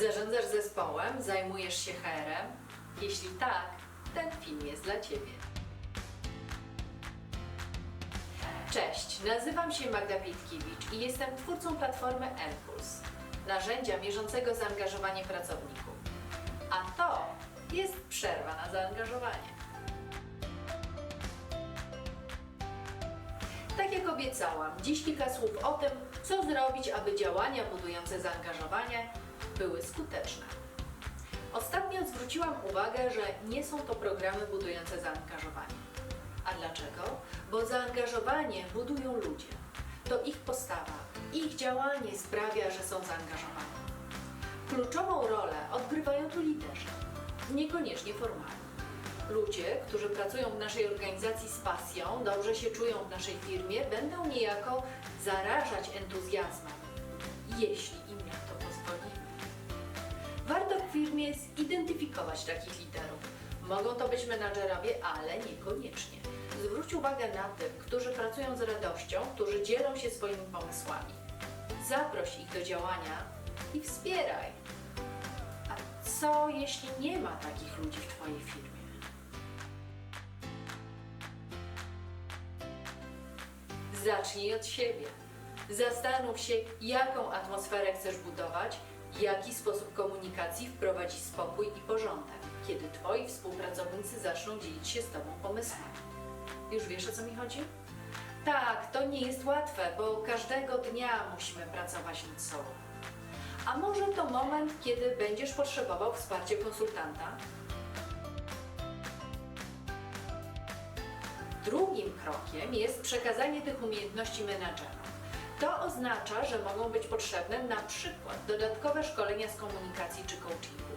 Zarządzasz zespołem? Zajmujesz się HR-em? Jeśli tak, ten film jest dla Ciebie. Cześć, nazywam się Magda Witkiewicz i jestem twórcą platformy Empuls, narzędzia mierzącego zaangażowanie pracowników. A to jest przerwa na zaangażowanie. Obiecałam, dziś kilka słów o tym, co zrobić, aby działania budujące zaangażowanie były skuteczne. Ostatnio zwróciłam uwagę, że nie są to programy budujące zaangażowanie. A dlaczego? Bo zaangażowanie budują ludzie. To ich postawa, ich działanie sprawia, że są zaangażowani. Kluczową rolę odgrywają tu liderzy, niekoniecznie formalni. Ludzie, którzy pracują w naszej organizacji z pasją, dobrze się czują w naszej firmie, będą niejako zarażać entuzjazmem, jeśli im na to pozwolimy. Warto w firmie zidentyfikować takich liderów. Mogą to być menadżerowie, ale niekoniecznie. Zwróć uwagę na tych, którzy pracują z radością, którzy dzielą się swoimi pomysłami. Zaproś ich do działania i wspieraj. A co jeśli nie ma takich ludzi w Twojej firmie? Zacznij od siebie. Zastanów się, jaką atmosferę chcesz budować, jaki sposób komunikacji wprowadzi spokój i porządek, kiedy Twoi współpracownicy zaczną dzielić się z Tobą pomysłami. Już wiesz o co mi chodzi? Tak, to nie jest łatwe, bo każdego dnia musimy pracować nad sobą. A może to moment, kiedy będziesz potrzebował wsparcia konsultanta? Drugim krokiem jest przekazanie tych umiejętności menadżerom. To oznacza, że mogą być potrzebne na przykład dodatkowe szkolenia z komunikacji czy coachingu.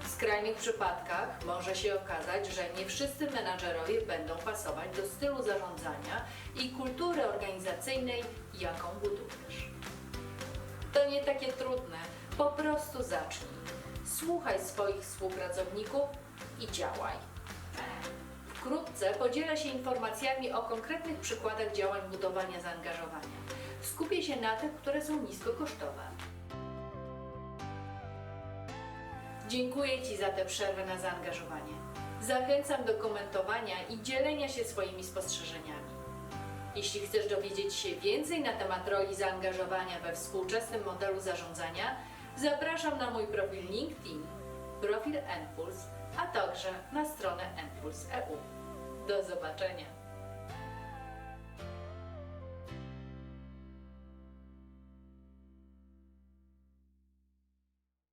W skrajnych przypadkach może się okazać, że nie wszyscy menadżerowie będą pasować do stylu zarządzania i kultury organizacyjnej, jaką budujesz. To nie takie trudne, po prostu zacznij. Słuchaj swoich współpracowników i działaj. Wkrótce podzielę się informacjami o konkretnych przykładach działań budowania zaangażowania. Skupię się na tych, które są niskokosztowe. Dziękuję Ci za tę przerwę na zaangażowanie. Zachęcam do komentowania i dzielenia się swoimi spostrzeżeniami. Jeśli chcesz dowiedzieć się więcej na temat roli zaangażowania we współczesnym modelu zarządzania, zapraszam na mój profil LinkedIn, profil Enpuls, a także na stronę Enpuls.eu. Do zobaczenia!